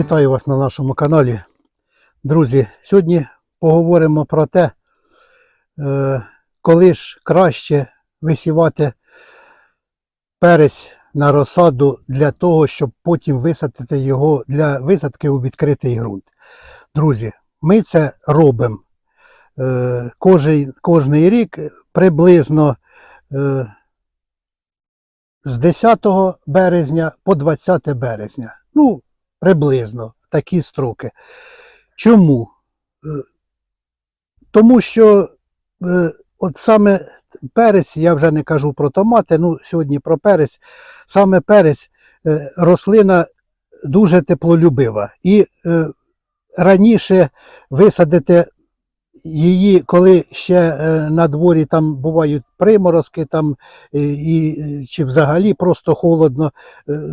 Вітаю вас на нашому каналі. Друзі, сьогодні поговоримо про те, е, коли ж краще висівати перець на розсаду для того, щоб потім висадити його для висадки у відкритий ґрунт. Друзі, ми це робимо е, кожен, рік приблизно е, з 10 березня по 20 березня. Ну, приблизно такі строки. Чому? Е, Тому що е, от саме перець, я вже не кажу про томати, ну сьогодні про перець, саме перець е, рослина дуже теплолюбива. І раніше висадити її, коли ще е, на дворі там бувають приморозки, там, е, і, е, чи взагалі просто холодно,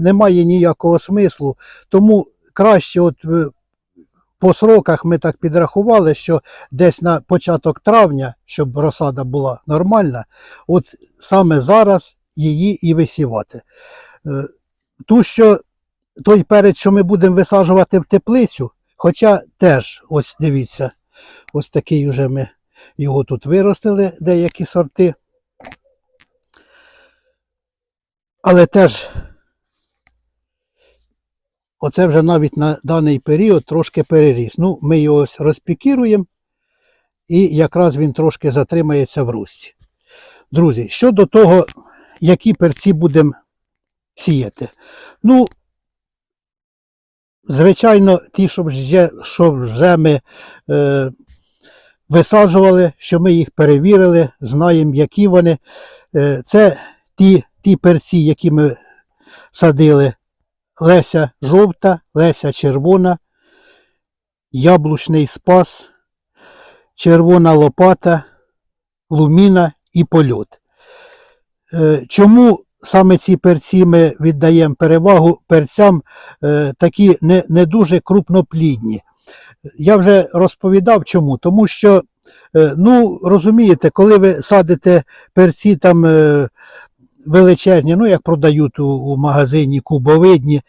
немає ніякого смислу. Тому краще, от по сроках ми так підрахували, що десь на початок травня, щоб розсада була нормальна, от саме зараз її і висівати. Ту, що той перець, що ми будемо висаджувати в теплицю, хоча теж, ось дивіться, ось такий уже ми його тут виростили, деякі сорти. Але теж оце вже навіть на даний період трошки переріс. Ну, ми його розпікіруємо, і якраз він трошки затримається в рості. Друзі, щодо того, які перці будемо сіяти. Ну, звичайно, ті, що вже, що вже ми е, висаджували, що ми їх перевірили, знаємо, які вони. Е, це ті, ті перці, які ми садили. Леся жовта, Леся червона, яблучний спас, червона лопата, луміна і польот. Е, Чому саме ці перці ми віддаємо перевагу перцям е, такі не, не дуже крупноплідні? Я вже розповідав чому, тому що, е, ну, розумієте, коли ви садите перці там е, величезні, ну, як продають у, у магазині кубовидні,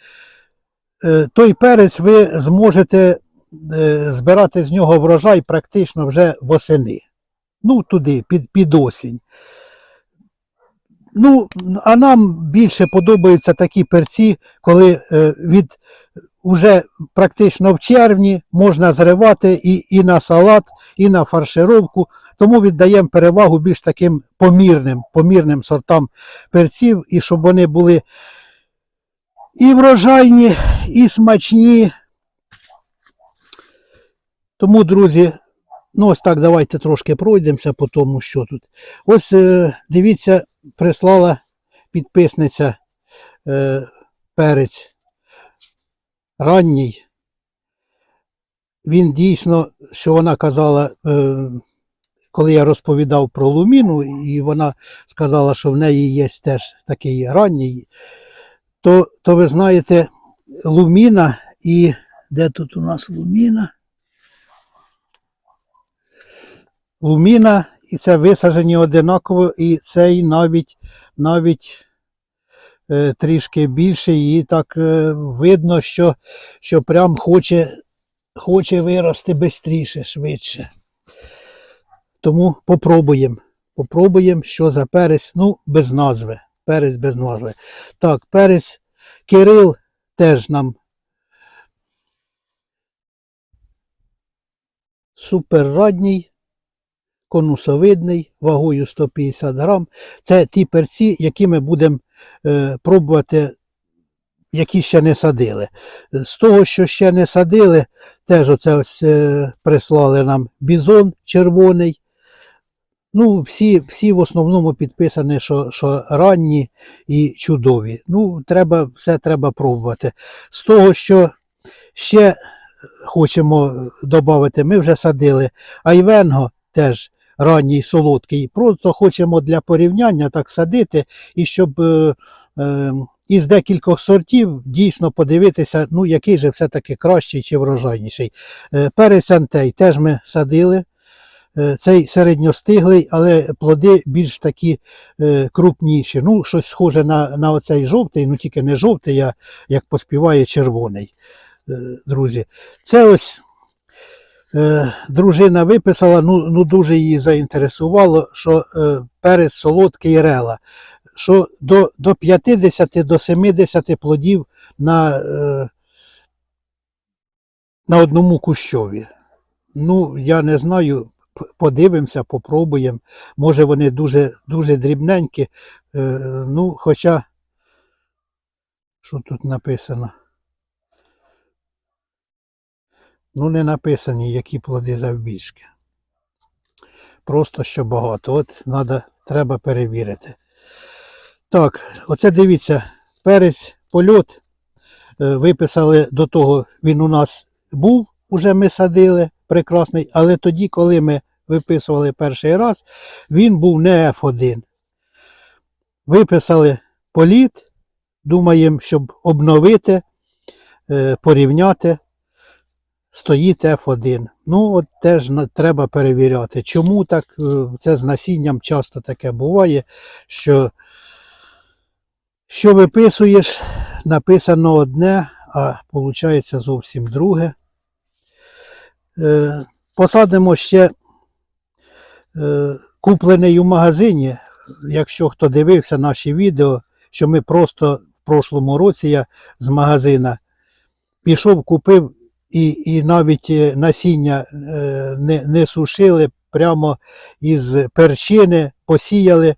е, той перець ви зможете е, збирати з нього врожай практично вже восени. Ну, туди, під, під осінь. Ну, а нам більше подобаються такі перці, коли е, від уже практично в червні можна зривати і, і на салат, і на фаршировку. Тому віддаємо перевагу більш таким помірним, помірним сортам перців, і щоб вони були і врожайні, і смачні. Тому, друзі, ну ось так давайте трошки пройдемося по тому, що тут. Ось е, дивіться, прислала підписниця е, перець ранній. Він дійсно, що вона казала, е, коли я розповідав про луміну, і вона сказала, що в неї є теж такий ранній, то, то ви знаєте, луміна і де тут у нас луміна? Луміна, і це висаджені одинаково, і цей навіть навіть е, трішки більший, і так е, видно, що, що прям хоче, хоче вирости швидше, швидше. Тому попробуємо. Попробуємо, що за перець, ну, без назви. Перець без назви. Так, перець Кирил теж нам суперрадній, конусовидний, вагою 150 грам. Це ті перці, які ми будемо е, пробувати, які ще не садили. З того, що ще не садили, теж оце ось е, прислали нам бізон червоний. Ну, всі, всі в основному підписані, що, що ранні і чудові. Ну, треба, все треба пробувати. З того, що ще хочемо додати, ми вже садили айвенго теж ранній солодкий. Просто хочемо для порівняння так садити, і щоб е, е, із декількох сортів дійсно подивитися, ну, який же все-таки кращий чи врожайніший. Е, перець антей теж ми садили. Е, Цей середньостиглий, але плоди більш такі е, крупніші. Ну, щось схоже на, на оцей жовтий, ну тільки не жовтий, а як поспіває червоний. друзі. Це ось е, дружина виписала, ну, ну дуже її заінтересувало, що е, перець солодкий рела, що до, до 50 до 70 плодів на, е, на одному кущові. Ну, я не знаю, подивимося, попробуємо. Може вони дуже, дуже дрібненькі. Е, ну, хоча, що тут написано? Ну, не написані, які плоди завбільшки. Просто що багато. От надо, треба перевірити. Так, оце дивіться, перець польот. е, Виписали до того, він у нас був, уже ми садили, прекрасний, але тоді, коли ми виписували перший раз, він був не F1. Виписали політ, думаємо, щоб обновити, е, порівняти стоїть F1. Ну, от теж треба перевіряти. Чому так? Е, Це з насінням часто таке буває, що, що виписуєш, написано одне, а виходить зовсім друге. Е, Посадимо ще е, куплений у магазині. Якщо хто дивився наші відео, що ми просто в прошлому році я з магазина пішов, купив і, і навіть е, насіння е, не, не сушили прямо із перчини, посіяли.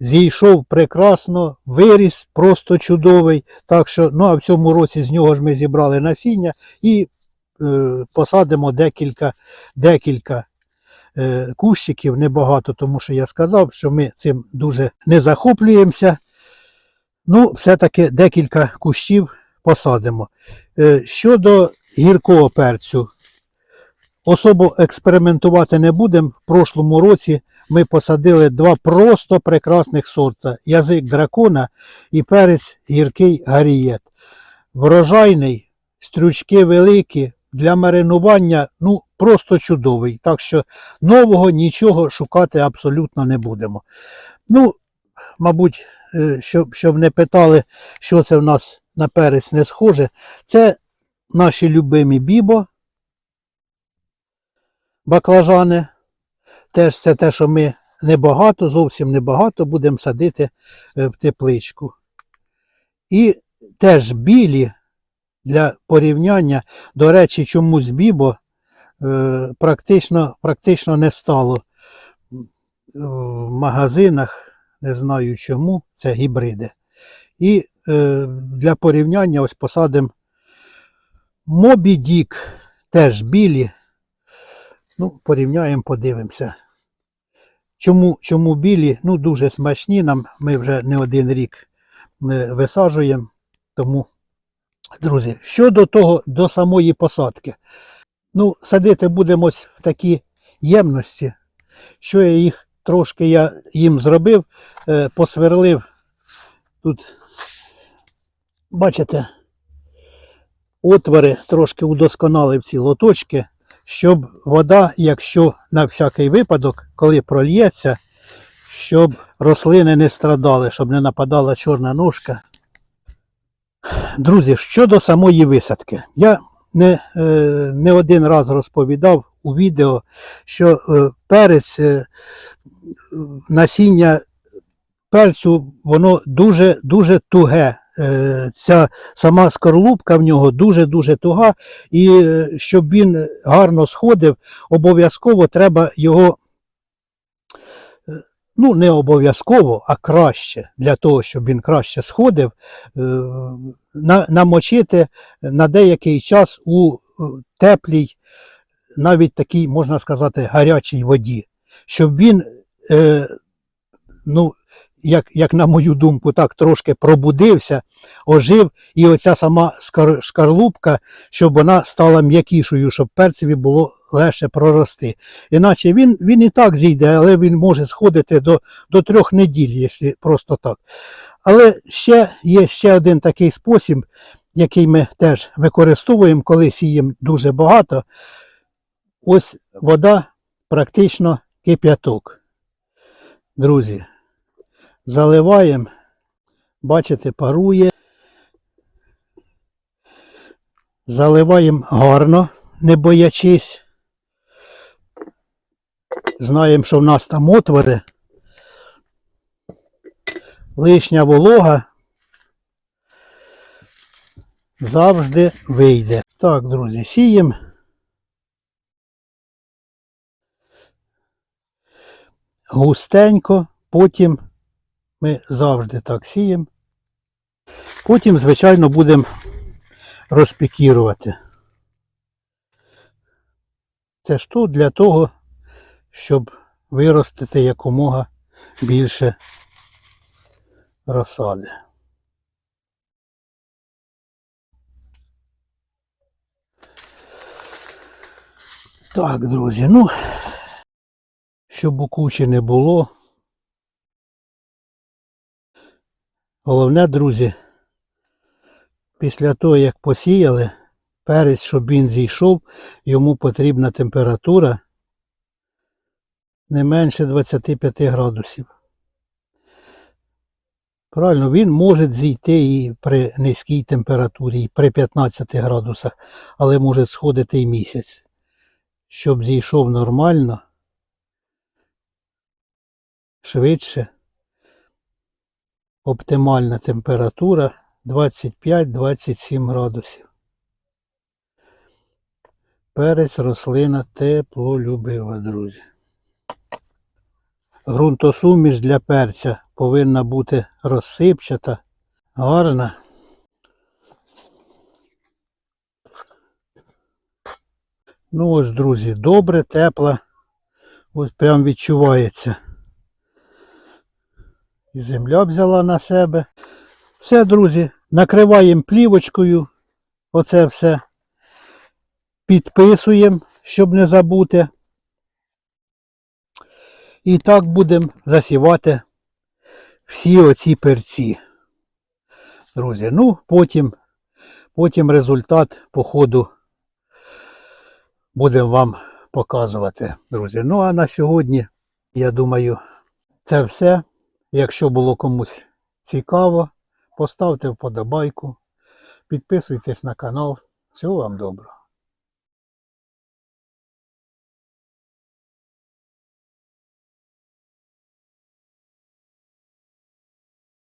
Зійшов прекрасно, виріс просто чудовий. Так що, ну а в цьому році з нього ж ми зібрали насіння і е, посадимо декілька, декілька е, кущиків, небагато, тому що я сказав, що ми цим дуже не захоплюємося. Ну, все-таки декілька кущів посадимо. Е, Щодо гіркого перцю, особо експериментувати не будемо. В прошлому році ми посадили два просто прекрасних сорта: язик дракона і перець гіркий гарієт. Врожайний, стрючки великі, для маринування ну, просто чудовий. Так що нового нічого шукати абсолютно не будемо. Ну, мабуть, е, щоб, щоб не питали, що це в нас на перець не схоже, це наші любимі бібо, баклажани. Теж це те, що ми небагато, зовсім небагато будемо садити е, в тепличку. І теж білі для порівняння, до речі, чомусь бібо е, практично, практично не стало в магазинах, не знаю чому, це гібриди. І е, для порівняння ось посадимо Мобі Дік, теж білі. Ну, порівняємо, подивимося. Чому, чому білі? Ну, дуже смачні нам. Ми вже не один рік е, висаджуємо. Тому, друзі, щодо того, до самої посадки. Ну, садити будемо в такі ємності. Що я їх трошки я їм зробив, е, посверлив. Тут, бачите, отвори трошки удосконалив ці лоточки, щоб вода, якщо на всякий випадок, коли прольється, щоб рослини не страдали, щоб не нападала чорна ножка. Друзі, щодо самої висадки, я не, е, не один раз розповідав у відео, що е, перець, е, насіння перцю, воно дуже дуже туге. Е, Ця сама скорлупка в нього дуже-дуже туга, і е, щоб він гарно сходив, обов'язково треба його, е, ну не обов'язково, а краще, для того, щоб він краще сходив, намочити на деякий час у теплій, навіть такій, можна сказати, гарячій воді, щоб він, ну, як, як на мою думку, так трошки пробудився, ожив, і оця сама шкарлупка, щоб вона стала м'якішою, щоб перцеві було легше прорости. Іначе він, він і так зійде, але він може сходити до, до трьох неділь, якщо просто так. Але ще є ще один такий спосіб, який ми теж використовуємо, коли сіємо дуже багато. Ось вода практично кип'яток. Друзі, заливаємо, бачите, парує. Заливаємо гарно, не боячись. Знаємо, що в нас там отвори. Лишня волога завжди вийде. Так, друзі, сіємо. Густенько, потім ми завжди так сіємо. Потім, звичайно, будемо розпікірувати. Це ж тут для того, щоб виростити якомога більше розсади. Так, друзі, ну, щоб у кучі не було. Головне, друзі, після того, як посіяли, перець, щоб він зійшов, йому потрібна температура не менше 25 градусів. Правильно, він може зійти і при низькій температурі, і при 15 градусах, але може сходити і місяць. Щоб зійшов нормально, швидше, оптимальна температура 25-27 градусів. Перець рослина теплолюбива, друзі. Грунтосуміш для перця повинна бути розсипчата, гарна. Ну ось, друзі, добре, тепла. Ось прям відчувається. І земля взяла на себе. Все, друзі, накриваємо плівочкою. Оце все підписуємо, щоб не забути. І так будемо засівати всі оці перці. Друзі, ну потім, потім результат по ходу будемо вам показувати, друзі. Ну а на сьогодні, я думаю, це все. Якщо було комусь цікаво, поставте вподобайку, підписуйтесь на канал. Всього вам доброго.